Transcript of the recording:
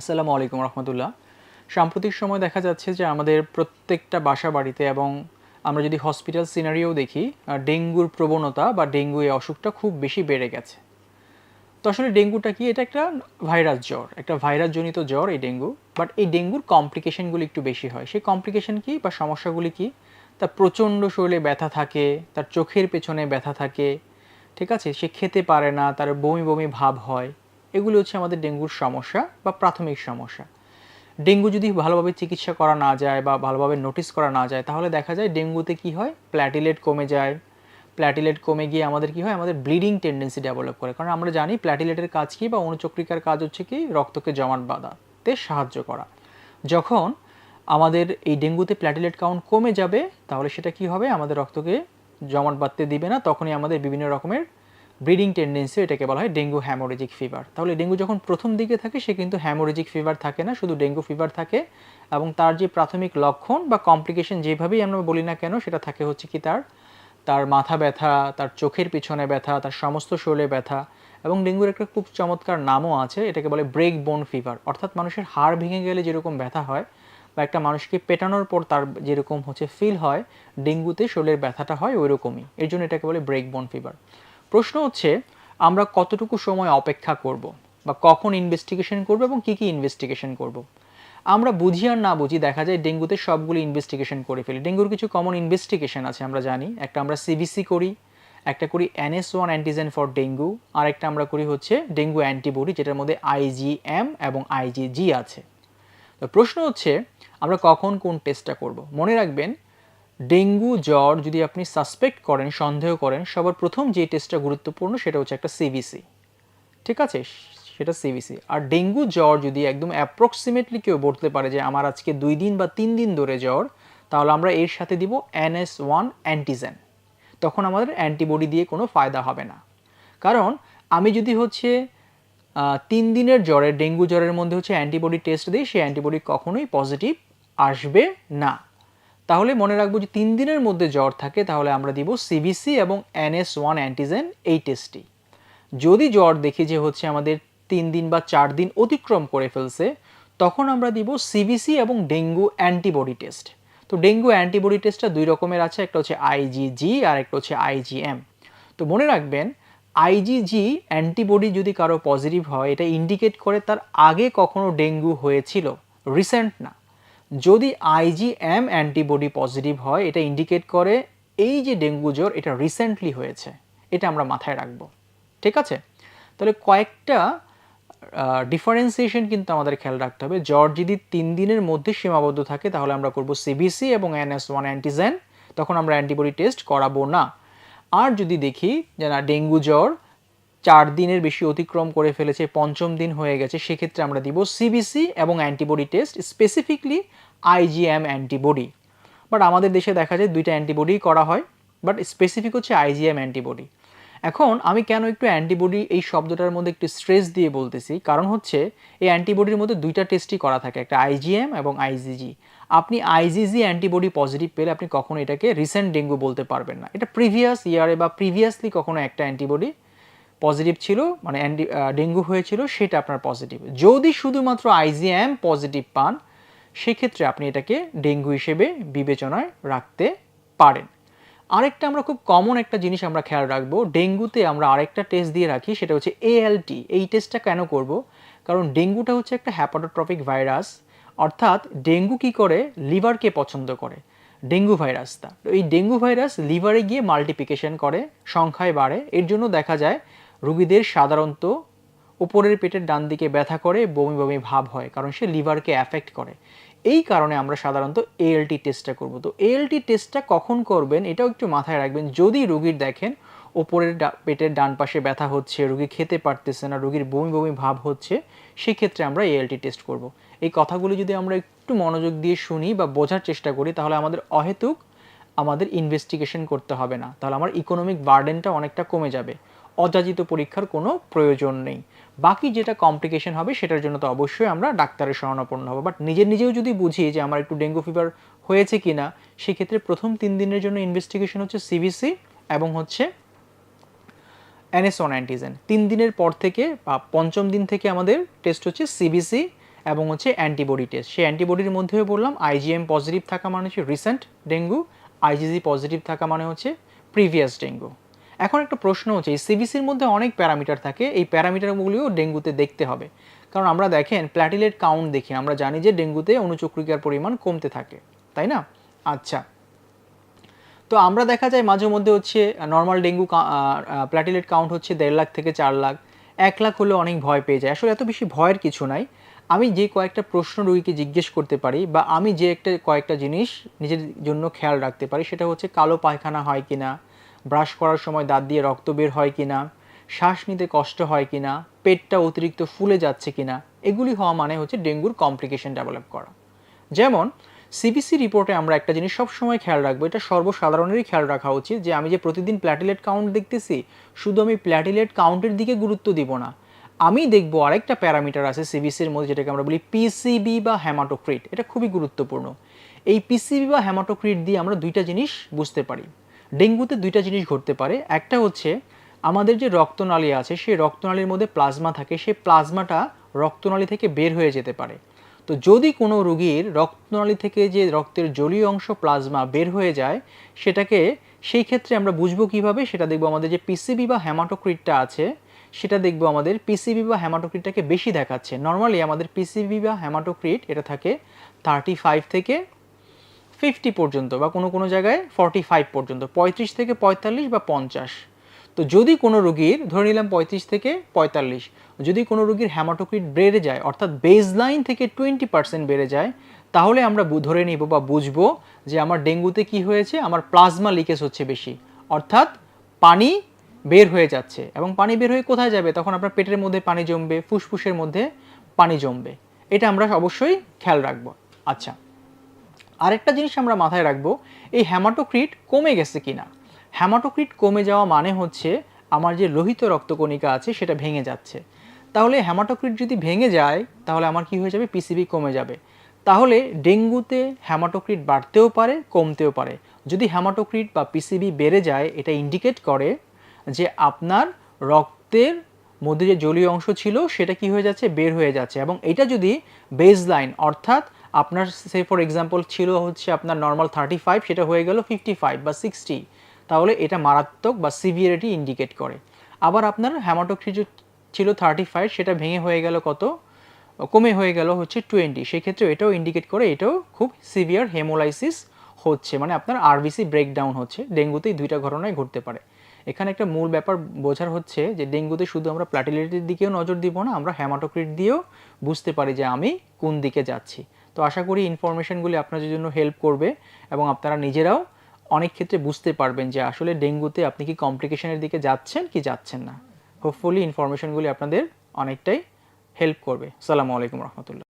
আসসালামু আলাইকুম রহমতুল্লাহ। সাম্প্রতিক সময় দেখা যাচ্ছে যে আমাদের প্রত্যেকটা বাসা বাড়িতে এবং আমরা যদি হসপিটাল সিনারিও দেখি ডেঙ্গুর প্রবণতা বা ডেঙ্গু এই অসুখটা খুব বেশি বেড়ে গেছে। তো আসলে ডেঙ্গুটা কি? এটা একটা ভাইরাস জ্বর, একটা ভাইরাস জনিত জ্বর এই ডেঙ্গু বাট এই ডেঙ্গুর কমপ্লিকেশনগুলি একটু বেশি হয়। সেই কমপ্লিকেশন কি বা সমস্যাগুলি কি? তার প্রচণ্ড শরীরে ব্যথা থাকে, তার চোখের পেছনে ব্যথা থাকে, ঠিক আছে? সে খেতে পারে না, তার বমি বমি ভাব হয়। এগুলো হচ্ছে আমাদের ডেঙ্গুর সমস্যা বা প্রাথমিক সমস্যা। ডেঙ্গু যদি ভালোভাবে চিকিৎসা করা না যায় বা ভালোভাবে নোটিস করা না যায়, তাহলে দেখা যায় ডেঙ্গুতে কি হয়? প্ল্যাটিলেট কমে যায়। প্ল্যাটিলেট কমে গিয়ে আমাদের কি হয়? আমাদের ব্লিডিং টেন্ডেন্সি ডেভেলপ করে। কারণ আমরা জানি প্ল্যাটিলেটের কাজ কি বা অনুচক্রিকার কাজ হচ্ছে কি? রক্তকে জমাট বাঁধাতে সাহায্য করা। যখন আমাদের এই ডেঙ্গুতে প্ল্যাটিলেট কাউন্ট কমে যাবে, তাহলে সেটা কি হবে? আমাদের রক্তকে জমাট বাঁধতে দিবে না। তখনই আমাদের বিভিন্ন রকমের ব্রিডিং টেন্ডেন্সি এটাকে বলা হয় ডেঙ্গু হ্যামোরেজিক ফিভার। তাহলে ডেঙ্গু যখন প্রথম দিকে থাকে, সে কিন্তু হ্যামোরেজিক ফিভার থাকে না, শুধু ডেঙ্গু ফিভার থাকে এবং তার যে প্রাথমিক লক্ষণ বা কমপ্লিকেশন যেভাবেই আমরা বলি না কেন, সেটা থাকে হচ্ছে কি তার তার মাথা ব্যথা, তার চোখের পিছনে ব্যথা, তার সমস্ত শরীরে ব্যথা এবং ডেঙ্গুর একটা খুব চমৎকার নামও আছে, এটাকে বলে ব্রেক বোন ফিভার। অর্থাৎ মানুষের হাড় ভেঙে গেলে যেরকম ব্যথা হয় বা একটা মানুষকে পেটানোর পর তার যেরকম হচ্ছে ফিল হয়, ডেঙ্গুতে শরীরের ব্যথাটা হয় ওই রকমই এর জন্য এটাকে বলে ব্রেক বোন ফিভার। প্রশ্ন হচ্ছে, আমরা কতটুকু সময় অপেক্ষা করব বা কখন ইনভেস্টিগেশন করব এবং কি কি ইনভেস্টিগেশন করব? আমরা বুঝি আর না বুঝি, দেখা যায় ডেঙ্গুতে সবগুলো ইনভেস্টিগেশন করে ফেলি। ডেঙ্গুর কিছু কমন ইনভেস্টিগেশন আছে, আমরা জানি। একটা আমরা সিবিসি করি, একটা করি NS one antigen for dengue আর একটা আমরা করি হচ্ছে ডেঙ্গু অ্যান্টিবডি যেটার মধ্যে আইজিএম এবং আইজিজি আছে। তো প্রশ্ন হচ্ছে, আমরা কখন কোন টেস্টটা করব? মনে রাখবেন ডেঙ্গু জ্বর যদি আপনি সাসপেক্ট করেন, সন্দেহ করেন, সবার প্রথম যে টেস্টটা গুরুত্বপূর্ণ সেটা হচ্ছে একটা সিবিসি ঠিক আছে? সেটা সিবিসি আর ডেঙ্গু জ্বর যদি একদম অ্যাপ্রক্সিমেটলি কেউ বলতে পারে যে আমার আজকে দুই দিন বা তিন দিন ধরে জ্বর, তাহলে আমরা এর সাথে দিব এনএস ওয়ান অ্যান্টিজেন তখন আমাদের অ্যান্টিবডি দিয়ে কোনো ফায়দা হবে না। কারণ আমি যদি হচ্ছে তিন দিনের জ্বরে ডেঙ্গু জ্বরের মধ্যে হচ্ছে অ্যান্টিবডি টেস্ট দিই, সেই অ্যান্টিবডি কখনোই পজিটিভ আসবে না। তাহলে মনে রাখব যে তিন দিনের মধ্যে জ্বর থাকে, তাহলে আমরা দিব সিবিসি এবং এনএস ওয়ান অ্যান্টিজেন এই টেস্টটি যদি জ্বর দেখি যে হচ্ছে আমাদের তিন দিন বা চার দিন অতিক্রম করে ফেলছে, তখন আমরা দিব সিবিসি এবং ডেঙ্গু অ্যান্টিবডি টেস্ট তো ডেঙ্গু অ্যান্টিবডি টেস্টটা দুই রকমের আছে, একটা হচ্ছে আইজিজি আর একটা হচ্ছে আইজিএম তো মনে রাখবেন আইজিজি অ্যান্টিবডি যদি কারও পজিটিভ হয়, এটা ইন্ডিকেট করে তার আগে কখনো ডেঙ্গু হয়েছিল রিসেন্ট না। যদি আইজিএম অ্যান্টিবডি পজিটিভ হয়, এটা ইন্ডিকেট করে এই যে ডেঙ্গু জ্বর, এটা রিসেন্টলি হয়েছে, এটা আমরা মাথায় রাখব। ঠিক আছে? তাহলে কয়েকটা ডিফারেন্সিয়েশন কিন্তু আমাদের খেয়াল রাখতে হবে। জ্বর যদি তিন দিনের মধ্যে সীমাবদ্ধ থাকে, তাহলে আমরা করব সিবিসি এবং এনএস ওয়ান অ্যান্টিজেন তখন আমরা অ্যান্টিবডি টেস্ট করাবো না। আর যদি দেখি যে না, ডেঙ্গু জ্বর চার দিনের বেশি অতিক্রম করে ফেলেছে, পঞ্চম দিন হয়ে গেছে, সেক্ষেত্রে আমরা দিব সিবিসি এবং antibody test specifically IgM antibody. But আমাদের দেশে দেখা যায় দুইটা অ্যান্টিবডি করা হয় বাট স্পেসিফিক হচ্ছে আইজিএম অ্যান্টিবডি। এখন আমি কেন একটু অ্যান্টিবডি এই শব্দটার মধ্যে একটু স্ট্রেস দিয়ে বলতেছি? কারণ হচ্ছে এই অ্যান্টিবডির মধ্যে দুইটা টেস্টই করা থাকে, একটা আইজিএম এবং আইজিজি আপনি আইজিজি অ্যান্টিবডি পজিটিভ পেলে আপনি কখনো এটাকে রিসেন্ট ডেঙ্গু বলতে পারবেন না। এটা প্রিভিয়াস ইয়ারে বা প্রিভিয়াসলি কখনো একটা অ্যান্টিবডি পজিটিভ ছিল মানে ডেঙ্গু হয়েছিল, সেটা আপনার পজিটিভ যদি শুধুমাত্র আইজিএম পজিটিভ পান, সেক্ষেত্রে আপনি এটাকে ডেঙ্গু হিসেবে বিবেচনায় রাখতে পারেন। আরেকটা আমরা খুব কমন একটা জিনিস আমরা খেয়াল রাখব, ডেঙ্গুতে আমরা আরেকটা টেস্ট দিয়ে রাখি, সেটা হচ্ছে এএলটি এই টেস্টটা কেন করব? কারণ ডেঙ্গুটা হচ্ছে একটা হ্যাপাটোট্রপিক ভাইরাস অর্থাৎ ডেঙ্গু কি করে? লিভারকে পছন্দ করে। ডেঙ্গু ভাইরাসটা। এই ডেঙ্গু ভাইরাস লিভারে গিয়ে মাল্টিপ্লিকেশন করে, সংখ্যায় বাড়ে। এর জন্য দেখা যায় রুগীদের সাধারণত উপরের পেটের ডান দিকে ব্যথা করে, বমি বমি ভাব হয়, কারণ সে লিভারকে অ্যাফেক্ট করে। এই কারণে আমরা সাধারণত এএলটি টেস্টটা করব। তো এএলটি টেস্টটা কখন করবেন, এটাও একটু মাথায় রাখবেন। যদি রুগীর দেখেন ওপরের পেটের ডান পাশে ব্যথা হচ্ছে, রুগী খেতে পারতেছে না, রুগীর বমি বমি ভাব হচ্ছে, সেক্ষেত্রে আমরা এএলটি টেস্ট করব। এই কথাগুলি যদি আমরা একটু মনোযোগ দিয়ে শুনি বা বোঝার চেষ্টা করি, তাহলে আমাদের অহেতুক আমাদের ইনভেস্টিগেশন করতে হবে না। তাহলে আমার ইকোনমিক বার্ডেনটা অনেকটা কমে যাবে। অযাচিত পরীক্ষার কোনো প্রয়োজন নেই। বাকি যেটা কমপ্লিকেশন হবে সেটার জন্য তো অবশ্যই আমরা ডাক্তারের শরণাপন্ন হব। বাট নিজের নিজেও যদি বুঝি যে আমার একটু ডেঙ্গু ফিভার হয়েছে কি না সেক্ষেত্রে প্রথম তিন দিনের জন্য ইনভেস্টিগেশন হচ্ছে সিবিসি এবং হচ্ছে ওয়ান অ্যান্টিজেন তিন দিনের পর থেকে বা পঞ্চম দিন থেকে আমাদের টেস্ট হচ্ছে সিবিসি এবং হচ্ছে অ্যান্টিবডি টেস্ট সেই অ্যান্টিবডির মধ্যেও বললাম আইজিএম পজিটিভ থাকা মানে হচ্ছে রিসেন্ট ডেঙ্গু আইজিজি পজিটিভ থাকা মানে হচ্ছে প্রিভিয়াস ডেঙ্গু। এখন একটা প্রশ্ন হচ্ছে, এই সিবিসির মধ্যে অনেক প্যারামিটার থাকে, এই প্যারামিটারগুলিও ডেঙ্গুতে দেখতে হবে। কারণ আমরা দেখেন, প্ল্যাটিলেট কাউন্ট দেখি, আমরা জানি যে ডেঙ্গুতে অনুচক্রিকার পরিমাণ কমতে থাকে, তাই না? আচ্ছা। তো আমরা দেখা যায় মাঝে মধ্যে হচ্ছে নর্মাল ডেঙ্গু প্ল্যাটিলেট কাউন্ট হচ্ছে দেড় লাখ থেকে চার লাখ, এক লাখ হলে অনেক ভয় পেয়ে যায়। আসলে এত বেশি ভয়ের কিছু নাই। আমি যে কয়েকটা প্রশ্ন রুগীকে জিজ্ঞেস করতে পারি, বা আমি যে একটা কয়েকটা জিনিস নিজের জন্য খেয়াল রাখতে পারি, সেটা হচ্ছে, কালো পায়খানা হয় কিনা ব্রাশ করার সময় দাঁত দিয়ে রক্ত বের হয় কি না শ্বাস নিতে কষ্ট হয় কিনা, পেটটা অতিরিক্ত ফুলে যাচ্ছে কিনা, এগুলি হওয়া মানে হচ্ছে ডেঙ্গুর কমপ্লিকেশন ডেভেলপ করা। যেমন সিবিসি রিপোর্টে আমরা একটা জিনিস সবসময় খেয়াল রাখব, এটা সর্বসাধারণেরই খেয়াল রাখা উচিত যে আমি যে প্রতিদিন প্ল্যাটিলেট কাউন্ট দেখতেছি, শুধু আমি প্ল্যাটিলেট কাউন্টের দিকে গুরুত্ব দিব না। আমি দেখব আরেকটা প্যারামিটার আছে সিবিসির মধ্যে যেটাকে আমরা বলি পিসিবি বা হ্যামাটোক্রিট এটা খুবই গুরুত্বপূর্ণ। এই পিসিবি বা হ্যামাটোক্রিট দিয়ে আমরা দুইটা জিনিস বুঝতে পারি। ডেঙ্গুতে দুইটা জিনিস ঘটতে পারে। একটা হচ্ছে, আমাদের যে রক্তনালী আছে, সেই রক্তনালীর মধ্যে প্লাজমা থাকে, সেই প্লাজমাটা রক্তনালী থেকে বের হয়ে যেতে পারে। তো যদি কোনো রুগীর রক্তনালী থেকে যে রক্তের জলীয় অংশ প্লাজমা বের হয়ে যায়, সেটাকে সেই ক্ষেত্রে আমরা বুঝব কীভাবে? সেটা দেখব আমাদের যে পিসিবি বা হ্যামাটোক্রিটটা আছে, সেটা দেখব আমাদের পিসিবি বা হ্যামাটোক্রিটটাকে বেশি দেখাচ্ছে। নর্মালি আমাদের পিসিবি বা হ্যামাটোক্রিট এটা থাকে থার্টি ফাইভ থেকে ফিফটি পর্যন্ত বা কোনো কোনো জায়গায় ফর্টি ফাইভ পর্যন্ত, পঁয়ত্রিশ থেকে পঁয়তাল্লিশ বা পঞ্চাশ। তো যদি কোনো রোগীর, ধরে নিলাম পঁয়ত্রিশ থেকে পঁয়তাল্লিশ, যদি কোনো রোগীর হ্যামাটোক্রিট বেড়ে যায়, অর্থাৎ বেজ লাইন থেকে টোয়েন্টি পার্সেন্ট বেড়ে যায়, তাহলে আমরা ধরে নিব বা বুঝব যে আমার ডেঙ্গুতে কি হয়েছে, আমার প্লাজমা লিকেজ হচ্ছে বেশি। অর্থাৎ পানি বের হয়ে যাচ্ছে এবং পানি বের হয়ে কোথায় যাবে? তখন আপনার পেটের মধ্যে পানি জমবে, ফুসফুসের মধ্যে পানি জমবে। এটা আমরা অবশ্যই খেয়াল রাখব। আচ্ছা। আরেকটা জিনিস আমরা মাথায় রাখব, এই হ্যামাটোক্রিট কমে গেছে কিনা? হ্যামাটোক্রিট কমে যাওয়া মানে হচ্ছে আমার যে লোহিত রক্তকণিকা আছে সেটা ভেঙে যাচ্ছে। তাহলে হ্যামাটোক্রিট যদি ভেঙে যায়, তাহলে আমার কি হয়ে যাবে? পিসিবি কমে যাবে। তাহলে ডেঙ্গুতে হ্যামাটোক্রিট বাড়তেও পারে, কমতেও পারে। যদি হ্যামাটোক্রিট বা পিসিবি বেড়ে যায়, এটা ইন্ডিকেট করে যে আপনার রক্তের মধ্যে যে জলীয় অংশ ছিল, সেটা কি হয়ে যাচ্ছে? বের হয়ে যাচ্ছে। এবং এটা যদি বেজ লাইন অর্থাৎ আপনার সে ফর এক্সাম্পল ছিল হচ্ছে আপনার নর্মাল থার্টি ফাইভ সেটা হয়ে গেল ফিফটি ফাইভ বা সিক্সটি তাহলে এটা মারাত্মক বা সিভিয়ারিটি ইন্ডিকেট করে। আবার আপনার হ্যামাটোক্রিট ছিল থার্টি ফাইভ সেটা ভেঙে হয়ে গেল কত? কমে হয়ে গেল হচ্ছে টোয়েন্টি সেক্ষেত্রে এটাও ইন্ডিকেট করে, এটাও খুব সিভিয়ার হেমোলাইসিস হচ্ছে। মানে আপনার আরবিসি ব্রেকডাউন হচ্ছে, ডেঙ্গুতেই দুইটা ঘটনায় ঘটতে পারে। এখানে একটা মূল ব্যাপার বোঝার হচ্ছে যে ডেঙ্গুতে শুধু আমরা প্ল্যাটিলেটের দিকেও নজর দিব না, আমরা হ্যামাটোক্রিট দিয়েও বুঝতে পারি যে আমি কোন দিকে যাচ্ছি। তো আশা করি ইনফরমেশানগুলি আপনাদের জন্য হেল্প করবে এবং আপনারা নিজেরাও অনেক ক্ষেত্রে বুঝতে পারবেন যে আসলে ডেঙ্গুতে আপনি কি কমপ্লিকেশনের দিকে যাচ্ছেন কি যাচ্ছেন না। হোপফুলি ইনফরমেশানগুলি আপনাদের অনেকটাই হেল্প করবে। সালামু আলাইকুম রহমতুল্লাহ